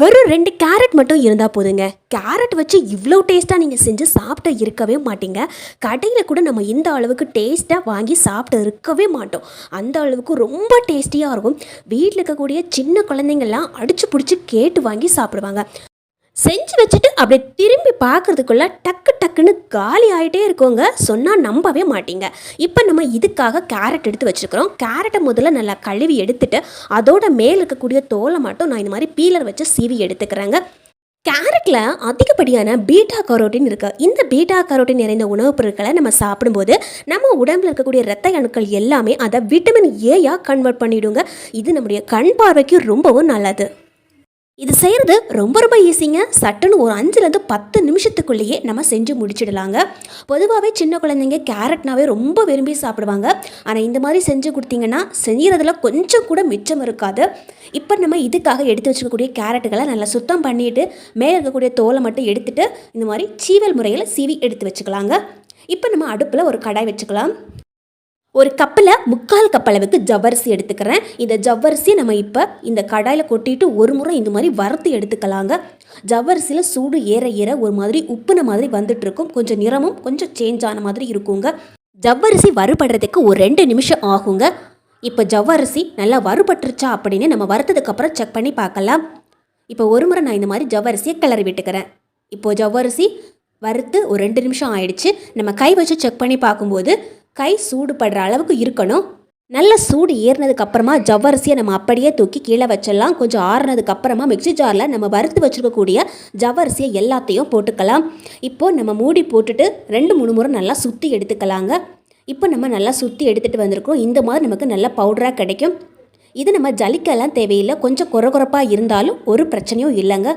வெறும் ரெண்டு கேரட் மட்டும் இருந்தால் போதுங்க. கேரட் வச்சு இவ்வளோ டேஸ்ட்டாக நீங்கள் செஞ்சு சாப்பிட்டு இருக்கவே மாட்டீங்க. கடையில் கூட நம்ம இந்த அளவுக்கு டேஸ்ட்டாக வாங்கி சாப்பிட்டு இருக்கவே மாட்டோம். அந்த அளவுக்கு ரொம்ப டேஸ்டியாக இருக்கும். வீட்டில் இருக்கக்கூடிய சின்ன குழந்தைங்கள்லாம் அடிச்சு பிடிச்சி கேட்டு வாங்கி சாப்பிடுவாங்க. செஞ்சு வச்சுட்டு அப்படியே திரும்பி பார்க்கறதுக்குள்ள டக்கு டக்குன்னு காலி ஆகிட்டே இருக்கோங்க. சொன்னால் நம்பவே மாட்டீங்க. இப்போ நம்ம இதுக்காக கேரட் எடுத்து வச்சுருக்கிறோம். கேரட்டை முதல்ல நல்லா கழுவி எடுத்துட்டு அதோட மேலே இருக்கக்கூடிய தோலை மட்டும் நான் இந்த மாதிரி பீலர் வச்சு சீவி எடுத்துக்கிறேங்க. கேரட்டில் அதிகப்படியான பீட்டா கரோட்டின் இருக்குது இந்த பீட்டா கரோட்டின் நிறைந்த உணவுப் பொருட்களை நம்ம சாப்பிடும்போது நம்ம உடம்புல இருக்கக்கூடிய இரத்த அணுக்கள் எல்லாமே அதை விட்டமின் ஏயாக கன்வெர்ட் பண்ணிவிடுங்க இது நம்முடைய கண் பார்வைக்கு ரொம்பவும் நல்லது. இது செய்கிறது ரொம்ப ரொம்ப ஈஸிங்க சட்டுன்னு ஒரு அஞ்சுலேருந்து பத்து நிமிஷத்துக்குள்ளேயே நம்ம செஞ்சு முடிச்சிடலாங்க. பொதுவாகவே சின்ன குழந்தைங்க கேரட்னாவே ரொம்ப விரும்பி சாப்பிடுவாங்க. ஆனால் இந்த மாதிரி செஞ்சு கொடுத்தீங்கன்னா செய்கிறதுல கொஞ்சம் கூட மிச்சம் இருக்காது. இப்போ நம்ம இதுக்காக எடுத்து வச்சுக்கக்கூடிய கேரட்டுகளை நல்லா சுத்தம் பண்ணிட்டு மேலே இருக்கக்கூடிய தோலை மட்டும் எடுத்துகிட்டு இந்த மாதிரி சீவல் முறையில் சீவி எடுத்து வச்சுக்கலாங்க. இப்போ நம்ம அடுப்பில் ஒரு கடாய் வச்சுக்கலாம். ஒரு கப்பில் முக்கால் கப் அளவுக்கு ஜவ்வரிசி எடுத்துக்கிறேன். இந்த ஜவ்வரிசியை நம்ம இப்போ இந்த கடாயில் கொட்டிட்டு ஒரு முறை இந்த மாதிரி வறுத்து எடுத்துக்கலாங்க. ஜவ்வரிசியில் சூடு ஏற ஏற ஒரு மாதிரி உப்புன மாதிரி வந்துட்டுருக்கும். கொஞ்சம் நிறமும் கொஞ்சம் சேஞ்ச் ஆன மாதிரி இருக்குங்க. ஜவ்வரிசி வறுபடுறதுக்கு ஒரு ரெண்டு நிமிஷம் ஆகுங்க. இப்போ ஜவ்வரிசி நல்லா வறுபட்டுருச்சா அப்படின்னு நம்ம வறுத்ததுக்கப்புறம் செக் பண்ணி பார்க்கலாம். இப்போ ஒரு முறை நான் இந்த மாதிரி ஜவ்வரிசியை கிளறி விட்டுக்கிறேன். இப்போ ஜவ்வரிசி வறுத்து ஒரு ரெண்டு நிமிஷம் ஆயிடுச்சு. நம்ம கை வச்சு செக் பண்ணி பார்க்கும்போது கை சூடுபடுற அளவுக்கு இருக்கணும். நல்ல சூடு ஏறினதுக்கு அப்புறமா ஜவ்வரிசியை நம்ம அப்படியே தூக்கி கீழே வச்சிடலாம். கொஞ்சம் ஆறுனதுக்கு அப்புறமா மிக்ஸி ஜாரில் நம்ம வறுத்து வச்சுருக்கக்கூடிய ஜவ்வரிசியை எல்லாத்தையும் போட்டுக்கலாம். இப்போ நம்ம மூடி போட்டுட்டு ரெண்டு மூணு முறை நல்லா சுற்றி எடுத்துக்கலாங்க. இப்போ நம்ம நல்லா சுற்றி எடுத்துகிட்டு வந்திருக்கோம். இந்த மாதிரி நமக்கு நல்ல பவுடராக கிடைக்கும். இது நம்ம ஜலிக்கெல்லாம் தேவையில்லை. கொஞ்சம் குறகுறப்பாக இருந்தாலும் ஒரு பிரச்சனையும் இல்லைங்க.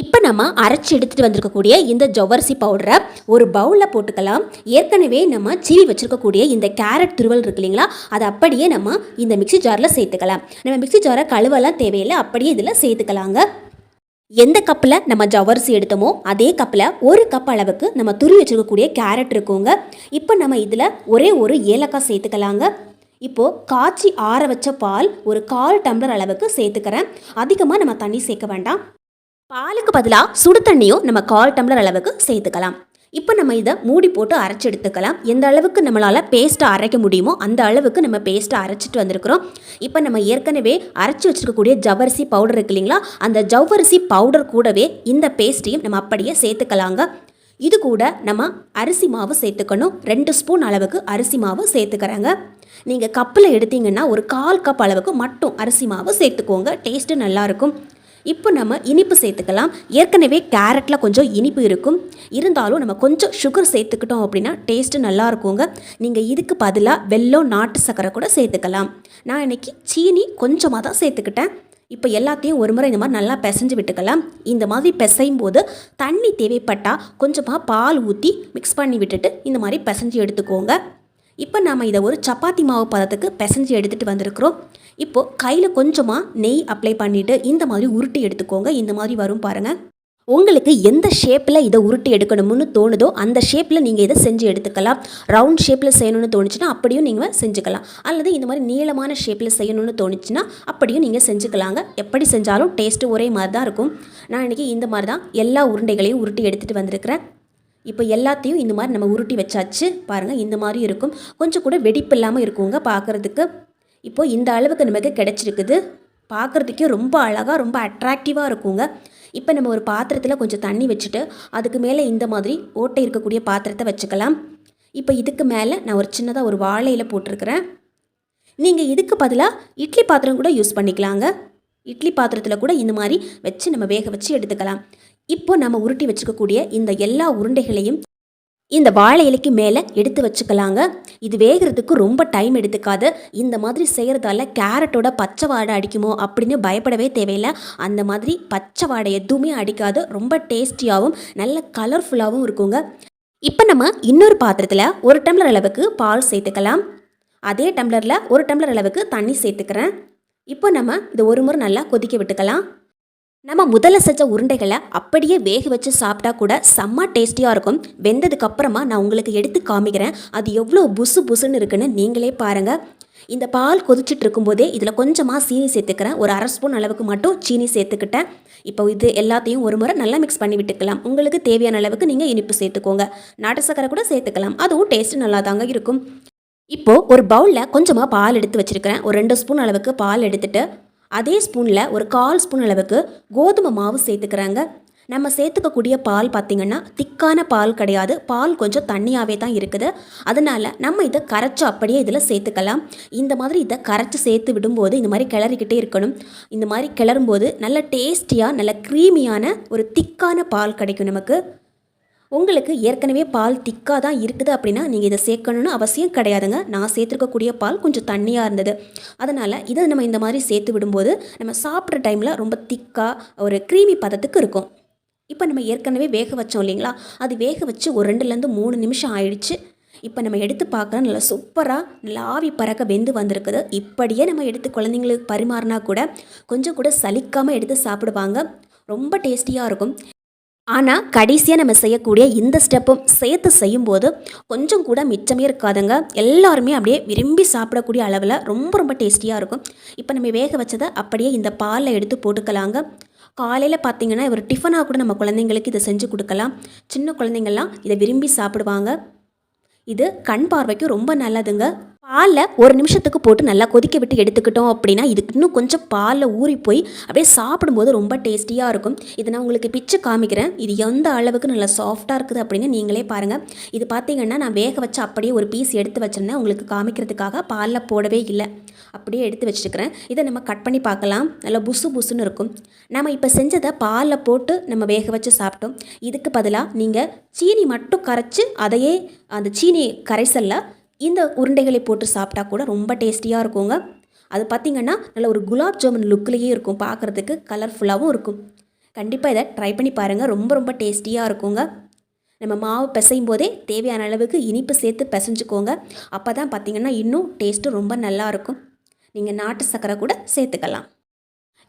இப்போ நம்ம அரைச்சி எடுத்துகிட்டு வந்திருக்கக்கூடிய இந்த ஜவ்வரிசி பவுடரை ஒரு பவுலில் போட்டுக்கலாம். ஏற்கனவே நம்ம சீவி வச்சுருக்கக்கூடிய இந்த கேரட் துருவல் இருக்கு இல்லைங்களா? அதை அப்படியே நம்ம இந்த மிக்சி ஜாரில் சேர்த்துக்கலாம். நம்ம மிக்ஸி ஜாரை கழுவெல்லாம் தேவையில்லை அப்படியே இதில் சேர்த்துக்கலாங்க. எந்த கப்பில் நம்ம ஜவ்வரிசி எடுத்தோமோ அதே கப்பில் ஒரு கப் அளவுக்கு நம்ம துருவி வச்சுருக்கக்கூடிய கேரட் இருக்குங்க. இப்போ நம்ம இதில் ஒரே ஒரு ஏலக்காய் சேர்த்துக்கலாங்க. இப்போது காய்ச்சி ஆற வச்ச பால் ஒரு கால் டம்ளர் அளவுக்கு சேர்த்துக்கிறேன். அதிகமாக நம்ம தண்ணி சேர்க்க வேண்டாம். பாலுக்கு பதிலாக சுடு தண்ணியும் நம்ம கால் டம்ளர் அளவுக்கு சேர்த்துக்கலாம். இப்போ நம்ம இதை மூடி போட்டு அரைச்சி எடுத்துக்கலாம். எந்த அளவுக்கு நம்மளால் பேஸ்ட்டை அரைக்க முடியுமோ அந்த அளவுக்கு நம்ம பேஸ்ட்டை அரைச்சிட்டு வந்திருக்கிறோம். இப்போ நம்ம ஏற்கனவே அரைச்சி வச்சிருக்கக்கூடிய ஜவ்வரிசி பவுடர் இருக்கு இல்லைங்களா? அந்த ஜவ்வரிசி பவுடர் கூடவே இந்த பேஸ்ட்டையும் நம்ம அப்படியே சேர்த்துக்கலாங்க. இது கூட நம்ம அரிசி மாவு சேர்த்துக்கணும். ரெண்டு ஸ்பூன் அளவுக்கு அரிசி மாவு சேர்த்துக்கிறாங்க. நீங்கள் கப்பில் எடுத்தீங்கன்னா ஒரு கால் கப் அளவுக்கு மட்டும் அரிசி மாவு சேர்த்துக்கோங்க. டேஸ்ட்டு நல்லாயிருக்கும் இப்போ நம்ம இனிப்பு சேர்த்துக்கலாம். ஏற்கனவே கேரட்டில் கொஞ்சம் இனிப்பு இருக்கும். இருந்தாலும் நம்ம கொஞ்சம் சுகர் சேர்த்துக்கிட்டோம் அப்படின்னா டேஸ்ட்டு நல்லா இருக்குங்க. நீங்கள் இதுக்கு பதிலாக வெல்லம் நாட்டு சர்க்கரை கூட சேர்த்துக்கலாம். நான் இன்னைக்கு சீனி கொஞ்சமாக தான் சேர்த்துக்கிட்டேன். இப்போ எல்லாத்தையும் ஒரு முறை இந்த மாதிரி நல்லா பிசைஞ்சு விட்டுக்கலாம். இந்த மாதிரி பிசையும் போது தண்ணி தேவைப்பட்டால் கொஞ்சமாக பால் ஊற்றி மிக்ஸ் பண்ணி விட்டுட்டு இந்த மாதிரி பிசைஞ்சு எடுத்துக்கோங்க. இப்போ நாம் இதை ஒரு சப்பாத்தி மாவு பதத்துக்கு பிசைஞ்சு எடுத்துகிட்டு வந்திருக்கிறோம். இப்போது கையில் கொஞ்சமாக நெய் அப்ளை பண்ணிவிட்டு இந்த மாதிரி உருட்டி எடுத்துக்கோங்க. இந்த மாதிரி வரும் பாருங்கள் உங்களுக்கு எந்த ஷேப்பில் இதை உருட்டி எடுக்கணும்னு தோணுதோ அந்த ஷேப்பில் நீங்கள் இதை செஞ்சு எடுத்துக்கலாம். ரவுண்ட் ஷேப்பில் செய்யணும்னு தோணுச்சுன்னா அப்படியும் நீங்கள் செஞ்சுக்கலாம். அல்லது இந்த மாதிரி நீளமான ஷேப்பில் செய்யணும்னு தோணுச்சுன்னா அப்படியும் நீங்கள் செஞ்சுக்கலாங்க. எப்படி செஞ்சாலும் டேஸ்ட்டு ஒரே மாதிரி தான் இருக்கும். நான் இன்றைக்கி இந்த மாதிரி தான் எல்லா உருண்டைகளையும் உருட்டி எடுத்துகிட்டு வந்திருக்கிறேன். இப்போ எல்லாத்தையும் இந்த மாதிரி நம்ம உருட்டி வச்சாச்சு பாருங்கள் இந்த மாதிரி இருக்கும். கொஞ்சம் கூட வெடிப்பு இல்லாமல் இருக்குங்க பார்க்குறதுக்கு. இப்போது இந்த அளவுக்கு நமக்கு கிடச்சிருக்குது. பார்க்குறதுக்கே ரொம்ப அழகாக ரொம்ப அட்ராக்டிவாக இருக்குங்க. இப்போ நம்ம ஒரு பாத்திரத்தில் கொஞ்சம் தண்ணி வச்சுட்டு அதுக்கு மேலே இந்த மாதிரி ஓட்டை இருக்கக்கூடிய பாத்திரத்தை வச்சுக்கலாம். இப்போ இதுக்கு மேலே நான் ஒரு சின்னதாக ஒரு வாழையில் போட்டிருக்கிறேன். நீங்கள் இதுக்கு பதிலாக இட்லி பாத்திரம் கூட யூஸ் பண்ணிக்கலாங்க. இட்லி பாத்திரத்தில் கூட இந்த மாதிரி வச்சு நம்ம வேக வச்சு எடுத்துக்கலாம். இப்போ நம்ம உருட்டி வச்சுக்கக்கூடிய இந்த எல்லா உருண்டைகளையும் இந்த வாழை இலைக்கு மேலே எடுத்து வச்சுக்கலாங்க. இது வேகிறதுக்கு ரொம்ப டைம் எடுத்துக்காது. இந்த மாதிரி செய்கிறதால கேரட்டோட பச்சை வாடை அடிக்குமோ அப்படின்னு பயப்படவே தேவையில்லை. அந்த மாதிரி பச்சை வாடை எதுவுமே அடிக்காது. ரொம்ப டேஸ்டியாகவும் நல்ல கலர்ஃபுல்லாகவும் இருக்குங்க. இப்போ நம்ம இன்னொரு பாத்திரத்தில் ஒரு டம்ளர் அளவுக்கு பால் சேர்த்துக்கலாம். அதே டம்ளரில் ஒரு டம்ளர் அளவுக்கு தண்ணி சேர்த்துக்கிறேன். இப்போ நம்ம இதை ஒரு முறை நல்லா கொதிக்க விட்டுக்கலாம். நம்ம முதல்ல செஞ்ச உருண்டைகளை அப்படியே வேக வச்சு சாப்பிட்டா கூட செம்ம டேஸ்டியாக இருக்கும். வெந்ததுக்கு அப்புறமா நான் உங்களுக்கு எடுத்து காமிக்கிறேன். அது எவ்வளோ புசு புசுன்னு இருக்குன்னு நீங்களே பாருங்கள் இந்த பால் கொதிச்சுட்டு இருக்கும்போதே இதில் கொஞ்சமாக சீனி சேர்த்துக்கிறேன். ஒரு அரை ஸ்பூன் அளவுக்கு மட்டும் சீனி சேர்த்துக்கிட்டேன். இப்போ இது எல்லாத்தையும் ஒரு முறை நல்லா மிக்ஸ் பண்ணி விட்டுக்கலாம். உங்களுக்கு தேவையான அளவுக்கு நீங்கள் இனிப்பு சேர்த்துக்கோங்க. நாட்டு சக்கரை கூட சேர்த்துக்கலாம். அதுவும் டேஸ்ட்டு நல்லா தாங்க இருக்கும். இப்போது ஒரு பவுலில் கொஞ்சமாக பால் எடுத்து வச்சுருக்கிறேன். ஒரு ரெண்டு ஸ்பூன் அளவுக்கு பால் எடுத்துகிட்டு அதே ஸ்பூனில் ஒரு கால் ஸ்பூன் அளவுக்கு கோதுமை மாவு சேர்த்துக்கிறாங்க. நம்ம சேர்த்துக்கக்கூடிய பால் பார்த்திங்கன்னா திக்கான பால் கிடையாது. பால் கொஞ்சம் தண்ணியாகவே தான் இருக்குது. அதனால் நம்ம இதை கரைச்சி அப்படியே இதில் சேர்த்துக்கலாம். இந்த மாதிரி இதை கரைச்சி சேர்த்து விடும்போது இந்த மாதிரி கிளறிக்கிட்டே இருக்கணும். இந்த மாதிரி கிளறும்போது நல்ல டேஸ்டியாக நல்ல க்ரீமியான ஒரு திக்கான பால் கிடைக்கும் நமக்கு. உங்களுக்கு ஏற்கனவே பால் திக்காக தான் இருக்குது அப்படின்னா நீங்கள் இதை சேர்க்கணும்னு அவசியம் கிடையாதுங்க. நான் சேர்த்துருக்கக்கூடிய பால் கொஞ்சம் தண்ணியாக இருந்தது. அதனால் இதை நம்ம இந்த மாதிரி சேர்த்து விடும்போது நம்ம சாப்பிட்ற டைமில் ரொம்ப திக்காக ஒரு க்ரீமி பதத்துக்கு இருக்கும். இப்போ நம்ம ஏற்கனவே வேக வச்சோம் இல்லைங்களா? அது வேக வச்சு ஒரு ரெண்டுலேருந்து மூணு நிமிஷம் ஆயிடுச்சு. இப்போ நம்ம எடுத்து பார்க்குறோம் நல்லா சூப்பராக நல்லா ஆவி பறக்க வெந்து வந்திருக்குது. இப்படியே நம்ம எடுத்து குழந்தைங்களுக்கு பரிமாறினா கூட கொஞ்சம் கூட சலிக்காமல் எடுத்து சாப்பிடுவாங்க. ரொம்ப டேஸ்டியாக இருக்கும். ஆனால் கடைசியாக நம்ம செய்யக்கூடிய இந்த ஸ்டெப்பும் சேர்த்து செய்யும்போது கொஞ்சம் கூட மிச்சமே இருக்காதுங்க. எல்லாருமே அப்படியே விரும்பி சாப்பிடக்கூடிய அளவில் ரொம்ப ரொம்ப டேஸ்டியாக இருக்கும். இப்போ நம்ம வேக வச்சதை அப்படியே இந்த பாலில் எடுத்து போட்டுக்கலாங்க. காலையில் பார்த்தீங்கன்னா ஒரு டிஃபனாக கூட நம்ம குழந்தைங்களுக்கு இதை செஞ்சு கொடுக்கலாம். சின்ன குழந்தைங்கள்லாம் இதை விரும்பி சாப்பிடுவாங்க. இது கண் பார்வைக்கு ரொம்ப நல்லதுங்க. பாலில் ஒரு நிமிஷத்துக்கு போட்டு நல்லா கொதிக்க விட்டு எடுத்துக்கிட்டோம் அப்படின்னா இதுக்கு இன்னும் கொஞ்சம் பாலில் ஊறி போய் அப்படியே சாப்பிடும்போது ரொம்ப டேஸ்டியாக இருக்கும். இதை நான் உங்களுக்கு பிச்சு காமிக்கிறேன். இது எந்த அளவுக்கு நல்லா சாஃப்டாக இருக்குது அப்படின்னு நீங்களே பாருங்கள் இது பார்த்தீங்கன்னா நான் வேக வச்சு அப்படியே ஒரு பீஸ் எடுத்து வச்சுருந்தேன். உங்களுக்கு காமிக்கிறதுக்காக பாலில் போடவே இல்லை. அப்படியே எடுத்து வச்சுருக்கிறேன். இதை நம்ம கட் பண்ணி பார்க்கலாம். நல்லா புசு புசுன்னு இருக்கும். நம்ம இப்போ செஞ்சதை பாலில் போட்டு நம்ம வேக வச்சு சாப்பிட்டோம். இதுக்கு பதிலாக நீங்கள் சீனி மட்டும் கரைச்சி அதையே அந்த சீனி கரைசலில் இந்த உருண்டைகளை போட்டு சாப்பிட்டா கூட ரொம்ப டேஸ்டியாக இருக்குங்க. அது பார்த்திங்கன்னா நல்ல ஒரு குலாப் ஜாமுன் லுக்லேயே இருக்கும். பார்க்குறதுக்கு கலர்ஃபுல்லாகவும் இருக்கும். கண்டிப்பாக இதை ட்ரை பண்ணி பாருங்கள் ரொம்ப ரொம்ப டேஸ்டியாக இருக்குங்க. நம்ம மாவு பிசையும் போதே தேவையான அளவுக்கு இனிப்பு சேர்த்து பிசைஞ்சுக்கோங்க. அப்போ தான் பார்த்திங்கன்னா இன்னும் டேஸ்ட்டு ரொம்ப நல்லாயிருக்கும் நீங்கள் நாட்டு சர்க்கரை கூட சேர்த்துக்கலாம்.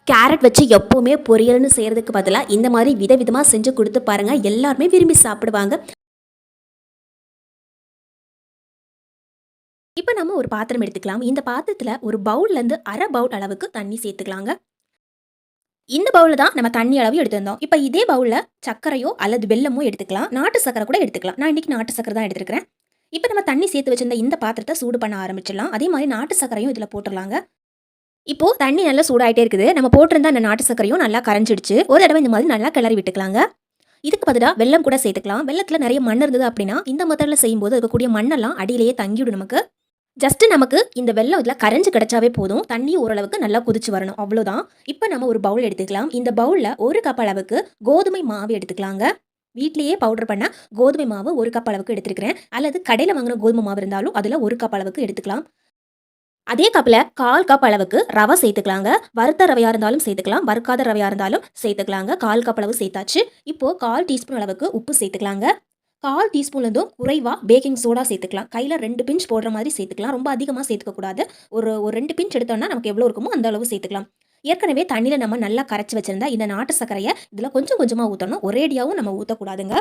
கேரட் வச்சு எப்போவுமே பொரியல்னு செய்கிறதுக்கு பதிலாக இந்த மாதிரி விதவிதமாக செஞ்சு கொடுத்து பாருங்கள் எல்லாருமே விரும்பி சாப்பிடுவாங்க. இப்போ நம்ம ஒரு பாத்திரம் எடுத்துக்கலாம். இந்த பாத்திரத்தில் ஒரு பவுல்லேருந்து அரை பவுல் அளவுக்கு தண்ணி சேர்த்துக்கலாங்க. இந்த பவுலில் தான் நம்ம தண்ணி அளவு எடுத்திருந்தோம் இப்போ இதே பவுலில் சர்க்கரையோ அல்லது வெல்லமோ எடுத்துக்கலாம். நாட்டு சக்கரை கூட எடுத்துக்கலாம். நான் இன்றைக்கி நாட்டு சக்கரை தான் எடுத்துருக்கிறேன். இப்போ நம்ம தண்ணி சேர்த்து வச்சிருந்த இந்த பாத்திரத்தை சூடு பண்ண ஆரம்பிச்சிடலாம். அதே மாதிரி நாட்டு சக்கரையும் இதில் போட்டுடலாங்க. இப்போது தண்ணி நல்லா சூடாகிட்டே இருக்குது. நம்ம போட்டிருந்த அந்த நாட்டு சக்கரையும் நல்லா கரைஞ்சிடுச்சு. ஒரு தடவை இந்த மாதிரி நல்லா கிளறி விட்டுக்கலாங்க. இதுக்கு பதிலாக வெல்லம் கூட சேர்த்துக்கலாம். வெள்ளத்தில் நிறைய மண் இருந்தது அப்படின்னா இந்த மெத்தடில் செய்யும்போது இருக்கக்கூடிய மண்ணெல்லாம் அடியிலேயே தங்கிவிடும் நமக்கு. ஜஸ்ட் நமக்கு இந்த வெள்ளம் இதில் கரைஞ்சு கிடச்சாவே போதும். தண்ணி ஓரளவுக்கு நல்லா குதிச்சு வரணும். அவ்வளோதான் இப்போ நம்ம ஒரு பவுல் எடுத்துக்கலாம். இந்த பவுலில் ஒரு கப் அளவுக்கு கோதுமை மாவு எடுத்துக்கலாங்க. வீட்லேயே பவுடர் பண்ண கோதுமை மாவு ஒரு கப் அளவுக்கு எடுத்துருக்கிறேன். அல்லது கடையில் வாங்கின கோதுமை மாவு இருந்தாலும் அதில் ஒரு கப் அளவுக்கு எடுத்துக்கலாம். அதே கப்பில் கால் கப் அளவுக்கு ரவை சேர்த்துக்கலாங்க. வறுத்த ரவையாக இருந்தாலும் சேர்த்துக்கலாம். வறுக்காத ரவையாக இருந்தாலும் சேர்த்துக்கலாங்க. கால் கப் அளவு சேர்த்தாச்சு. இப்போது கால் டீஸ்பூன் அளவுக்கு உப்பு சேர்த்துக்கலாங்க. கால் டீஸ்பூன்லேருந்தும் குறைவாக பேக்கிங் சோடா சேர்த்துக்கலாம். கையில் ரெண்டு பிஞ்ச் போடுற மாதிரி சேர்த்துக்கலாம். ரொம்ப அதிகமாக சேர்த்துக்கக்கூடாது. ஒரு ஒரு ரெண்டு பிஞ்ச் எடுத்தோம்னா நமக்கு எவ்வளோ இருக்குமோ அந்த அளவு சேர்த்துக்கலாம். ஏற்கனவே தண்ணியில் நம்ம நல்லா கரைச்சி வச்சிருந்தா இந்த நாட்டு சர்க்கரையை இதில் கொஞ்சம் கொஞ்சமாக ஊற்றணும் ஒரேடியாகவும் நம்ம ஊற்றக்கூடாதுங்க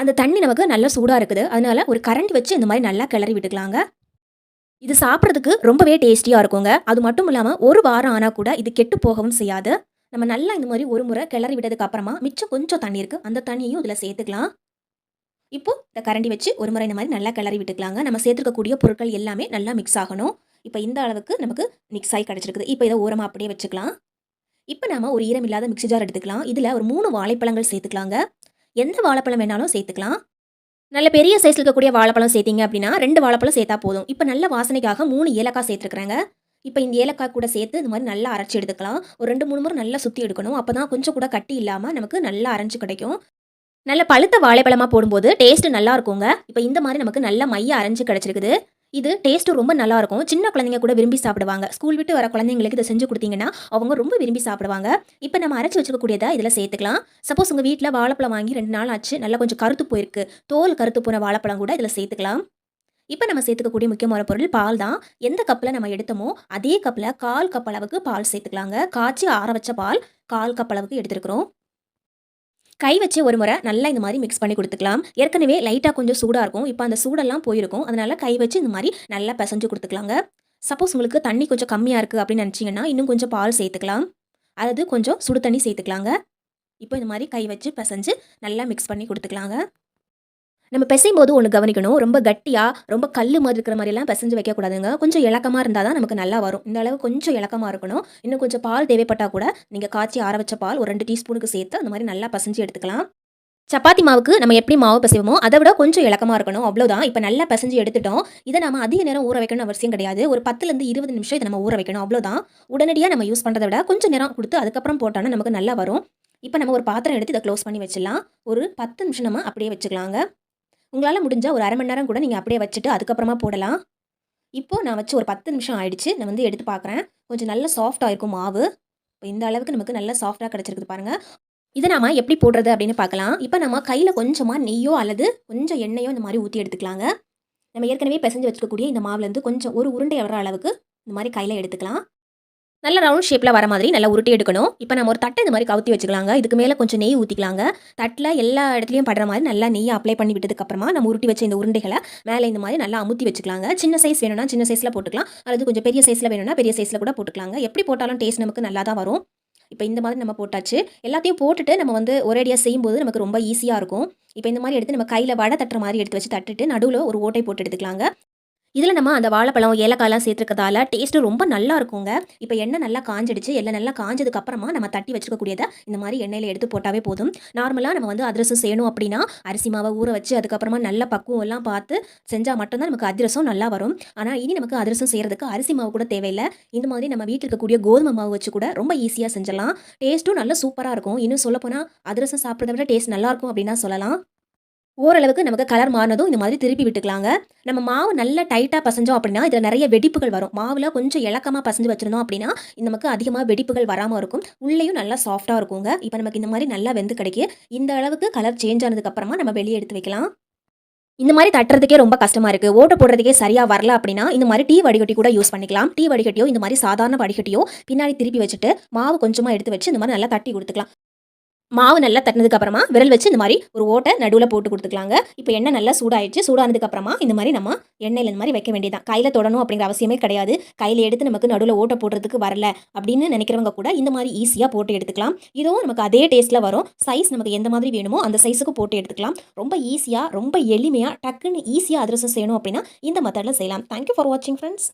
அந்த தண்ணி நமக்கு நல்லா சூடாக இருக்குது. அதனால ஒரு கரண்டி வச்சு இந்த மாதிரி நல்லா கிளறி விட்டுக்கலாங்க. இது சாப்பிட்றதுக்கு ரொம்பவே டேஸ்டியாக இருக்குங்க. அது மட்டும் இல்லாமல் ஒரு வாரம் ஆனால் கூட இது கெட்டு போகவும் செய்யாது. நம்ம நல்லா இந்த மாதிரி ஒரு முறை கிளறி விட்டதுக்கு அப்புறமா மிச்சம் கொஞ்சம் தண்ணி இருக்குது அந்த தண்ணியையும் இதில் சேர்த்துக்கலாம். இப்போ இந்த கரண்டி வச்சு ஒரு முறை இந்த மாதிரி நல்லா கிளறி விட்டுக்கலாங்க. நம்ம சேர்த்துருக்கக்கூடிய பொருட்கள் எல்லாமே நல்லா மிக்ஸ் ஆகணும். இப்போ இந்த அளவுக்கு நமக்கு மிக்ஸ் ஆகி கிடச்சிருக்குது. இப்போ இதை ஓரமாக அப்படியே வச்சுக்கலாம். இப்போ நம்ம ஒரு ஈரம் இல்லாத மிக்ஸி ஜார் எடுத்துக்கலாம். இதில் ஒரு மூணு வாழைப்பழங்கள் சேர்த்துக்கலாங்க. எந்த வாழைப்பழம் வேணாலும் சேர்த்துக்கலாம். நல்ல பெரிய சைஸில் இருக்கக்கூடிய வாழைப்பழம் சேர்த்திங்க அப்படின்னா ரெண்டு வாழைப்பழம் சேர்த்தா போதும். இப்போ நல்ல வாசனைக்காக மூணு ஏலக்காய் சேர்த்துருக்குறாங்க. இப்போ இந்த ஏலக்காய் கூட சேர்த்து இந்த மாதிரி நல்லா அரைச்சி எடுத்துக்கலாம். ஒரு ரெண்டு மூணு முறை நல்லா சுற்றி எடுக்கணும். அப்போ தான் கொஞ்சம் கூட கட்டி இல்லாமல் நமக்கு நல்லா அரைஞ்சு கிடைக்கும். நல்ல பழுத்த வாழைப்பழமாக போடும்போது டேஸ்ட் நல்லா இருக்குங்க. இப்போ இந்த மாதிரி நமக்கு நல்ல மைய அரைஞ்சு கிடச்சிருக்குது. இது டேஸ்ட்டு ரொம்ப நல்லா இருக்கும். சின்ன குழந்தைங்க கூட விரும்பி சாப்பிடுவாங்க. ஸ்கூல் விட்டு வர குழந்தைங்களுக்கு இதை செஞ்சு கொடுத்தீங்கன்னா அவங்க ரொம்ப விரும்பி சாப்பிடுவாங்க. இப்போ நம்ம அரைச்சி வச்சுக்கக்கூடியதை இதில் சேர்த்துக்கலாம். சப்போஸ் உங்கள் வீட்டில் வாழைப்பழம் வாங்கி ரெண்டு நாள் ஆச்சு நல்லா கொஞ்சம் கருத்து போயிருக்கு. தோல் கருத்து போன வாழைப்பழம் கூட இதில் சேர்த்துக்கலாம். இப்போ நம்ம சேர்த்துக்கக்கூடிய முக்கியமான பொருள் பால் தான். எந்த கப்பில் நம்ம எடுத்தோமோ அதே கப்பில் கால் கப் அளவுக்கு பால் சேர்த்துக்கலாங்க. காய்ச்சி ஆற வச்ச பால் கால் கப் அளவுக்கு எடுத்துருக்குறோம். கை வச்சு ஒரு முறை நல்லா இந்த மாதிரி மிக்ஸ் பண்ணி கொடுத்துக்கலாம். ஏற்கனவே லைட்டாக கொஞ்சம் சூடாக இருக்கும். இப்போ அந்த சூடெல்லாம் போயிருக்கும். அதனால கை வச்சு இந்த மாதிரி நல்லா பிசைஞ்சு கொடுத்துக்கலாங்க. சப்போஸ் உங்களுக்கு தண்ணி கொஞ்சம் கம்மியாக இருக்குது அப்படின்னு நினச்சிங்கன்னா இன்னும் கொஞ்சம் பால் சேர்த்துக்கலாம். அதாவது கொஞ்சம் சுடு தண்ணி சேர்த்துக்கலாங்க. இப்போ இந்த மாதிரி கை வச்சு பிசைஞ்சு நல்லா மிக்ஸ் பண்ணி கொடுத்துக்கலாங்க. நம்ம பிசையும் போது ஒன்று கவனிக்கணும். ரொம்ப கட்டியாக ரொம்ப கல் மாதிரி இருக்கிற மாதிரிலாம் பிசைஞ்சு வைக்கக்கூடாதுங்க. கொஞ்சம் இலக்கமாக இருந்தால் தான் நமக்கு நல்லா வரும். இந்த அளவு கொஞ்சம் இலக்கமாக இருக்கணும். இன்னும் கொஞ்சம் பால் தேவைப்பட்டால் கூட நீங்கள் காய்ச்சி ஆற வச்ச பால் ஒரு ரெண்டு டீஸ்பூனுக்கு சேர்த்து அந்த மாதிரி நல்லா பசைஞ்சு எடுத்துக்கலாம். சப்பாத்தி மாவுக்கு நம்ம எப்படி மாவு பிசைவோமோ அதை விட கொஞ்சம் இலக்கமாக இருக்கணும். அவ்வளோதான் இப்போ நல்லா பிசைஞ்சு எடுத்துட்டோம். இதை நம்ம அதிக நேரம் ஊற வைக்கணும் அவசியம் கிடையாது. ஒரு பத்துலேருந்து இருபது நிமிஷம் இதை நம்ம ஊற வைக்கணும். அவ்வளோதான் உடனடியாக நம்ம யூஸ் பண்ணுறதை விட கொஞ்சம் நேரம் கொடுத்து அதுக்கப்புறம் போட்டோன்னா நமக்கு நல்லா வரும். இப்போ நம்ம ஒரு பாத்திரம் எடுத்து இதை க்ளோஸ் பண்ணி வச்சிடலாம். ஒரு பத்து நிமிஷம் நம்ம அப்படியே வச்சுக்கலாங்க. உங்களால் முடிஞ்சால் ஒரு அரை மணி நேரம் கூட நீங்கள் அப்படியே வச்சுட்டு அதுக்கப்புறமா போடலாம். இப்போது நான் வச்சு ஒரு பத்து நிமிஷம் ஆயிடுச்சு. நான் வந்து எடுத்து பார்க்குறேன் கொஞ்சம் நல்ல சாஃப்டாக இருக்கும் மாவு. இப்போ இந்த அளவுக்கு நமக்கு நல்ல சாஃப்டாக கிடச்சிருக்குது பாருங்கள் இதை நம்ம எப்படி போடுறது அப்படின்னு பார்க்கலாம். இப்போ நம்ம கையில் கொஞ்சமாக நெய்யோ அல்லது கொஞ்சம் எண்ணெயோ இந்த மாதிரி ஊற்றி எடுத்துக்கலாங்க. நம்ம ஏற்கனவே பிசைஞ்சு வச்சுக்கக்கூடிய இந்த மாவுலேருந்து கொஞ்சம் ஒரு உருண்டை வர அளவுக்கு இந்த மாதிரி கையில் எடுத்துக்கலாம். நல்ல ரவுண்ட் ஷேப்பில் வர மாதிரி நல்லா உருட்டி எடுக்கணும். இப்போ நம்ம ஒரு தட்டை இந்த மாதிரி கவுத்தி வச்சுக்கலாங்க. இதுக்கு மேலே கொஞ்சம் நெய் ஊற்றிக்கலாங்க தட்டில் எல்லா இடத்துலையும் படுற மாதிரி நல்லா நெய் அப்ளை பண்ணி விட்டதுக்கப்புறமா நம்ம உருட்டி வச்ச இந்த உருண்டைகளை மேலே இந்த மாதிரி நல்லா அமுத்தி வச்சுக்கலாங்க. சின்ன சைஸ் வேணும்னா சின்ன சைஸில் போட்டுக்கலாம். அல்லது கொஞ்சம் பெரிய சைஸில் வேணும்னா பெரிய சைஸில் கூட போட்டுக்கலாங்க. எப்படி போட்டாலும் டேஸ்ட் நமக்கு நல்லா தான் வரும். இப்போ இந்த மாதிரி நம்ம போட்டாச்சு. எல்லாத்தையும் போட்டுட்டு நம்ம வந்து ஒரேடியாக செய்யும்போது நமக்கு ரொம்ப ஈஸியாக இருக்கும். இப்போ இந்த மாதிரி எடுத்து நம்ம கையில் வடை தட்டுற மாதிரி எடுத்து வச்சு தட்டுட்டு நடுவில் ஒரு ஓட்டை போட்டு எடுத்துக்கலாங்க. இதில் நம்ம அந்த வாழைப்பழம் ஏலக்காயெலாம் சேர்த்துருக்கதால டேஸ்ட்டு ரொம்ப நல்லா இருக்குங்க. இப்போ எண்ணெய் நல்லா காஞ்சிடுச்சு எல்லாம் நல்லா காஞ்சதுக்கு அப்புறமா நம்ம தட்டி வச்சுக்கக்கூடியதை இந்த மாதிரி எண்ணெயில் எடுத்து போட்டாவே போதும். நார்மலாக நம்ம வந்து அதிரசம் செய்யணும் அப்படின்னா அரிசி மாவை ஊற வச்சு அதுக்கப்புறமா நல்ல பக்குவம் எல்லாம் பார்த்து செஞ்சால் மட்டும்தான் நமக்கு அதிரசம் நல்லா வரும். ஆனால் இனி நமக்கு அதிரசம் செய்கிறதுக்கு அரிசி மாவு கூட தேவையில்லை. இந்த மாதிரி நம்ம வீட்டில் இருக்கக்கூடிய கோதுமை மாவு வச்சு கூட ரொம்ப ஈஸியாக செஞ்சிடலாம். டேஸ்ட்டும் நல்லா சூப்பராக இருக்கும். இன்னும் சொல்லப்போனால் அதிரசம் சாப்பிட்றத விட டேஸ்ட் நல்லா இருக்கும் அப்படின்னா சொல்லலாம். ஓரளவுக்கு நமக்கு கலர் மாறினதும் இந்த மாதிரி திருப்பி விட்டுக்கலாங்க. நம்ம மாவு நல்லா டைட்டாக பசஞ்சோம் அப்படின்னா இதில் நிறைய வெடிப்புகள் வரும். மாவில் கொஞ்சம் இலக்கமாக பசஞ்சு வச்சிருந்தோம் அப்படின்னா இந்த நமக்கு அதிகமாக வெடிப்புகள் வராமல் இருக்கும். உள்ளேயும் நல்லா சாஃப்டாக இருக்குங்க. இப்போ நமக்கு இந்த மாதிரி நல்லா வெந்து கிடைக்கு இந்த அளவுக்கு கலர் சேஞ்ச் ஆனதுக்கப்புறமா நம்ம வெளியே எடுத்து வைக்கலாம். இந்த மாதிரி தட்டுறதுக்கே ரொம்ப கஷ்டமாக இருக்குது ஓட்ட போடுறதுக்கே சரியாக வரல அப்படின்னா இந்த மாதிரி டீ வடிகட்டி கூட யூஸ் பண்ணிக்கலாம். டீ வடிகட்டியோ இந்த மாதிரி சாதாரண வடிகட்டியோ பின்னாடி திருப்பி வச்சுட்டு மாவு கொஞ்சமாக எடுத்து வச்சு இந்த மாதிரி நல்லா தட்டி கொடுத்துக்கலாம். மாவு நல்லா தட்டினதுக்கு அப்புறமா விரல் வச்சு இந்த மாதிரி ஒரு ஓட்டை நடுவில் போட்டு கொடுத்துக்கலாங்க. இப்போ எண்ணெய் நல்லா சூடாயிடுச்சு. சூடானதுக்கு அப்புறமா இந்த மாதிரி நம்ம எண்ணெயில் இந்த மாதிரி வைக்க வேண்டியதான் கையில் தொடணும் அப்படிங்கிற அவசியமே கிடையாது. கையில் எடுத்து நமக்கு நடுவில் ஓட்டை போடுறதுக்கு வரல அப்படின்னு நினைக்கிறவங்க கூட இந்த மாதிரி ஈஸியாக போட்டு எடுத்துக்கலாம். இதுவும் நமக்கு அதே டேஸ்ட்டில் வரும். சைஸ் நமக்கு எந்த மாதிரி வேணுமோ அந்த சைஸுக்கு போட்டு எடுத்துக்கலாம். ரொம்ப ஈஸியாக ரொம்ப எளிமையாக டக்குன்னு ஈஸியாக அதிரசம் செய்யணும் அப்படின்னா இந்த மெத்தடில் செய்யலாம். தேங்க்யூ ஃபார் வாட்சிங் ஃப்ரெண்ட்ஸ்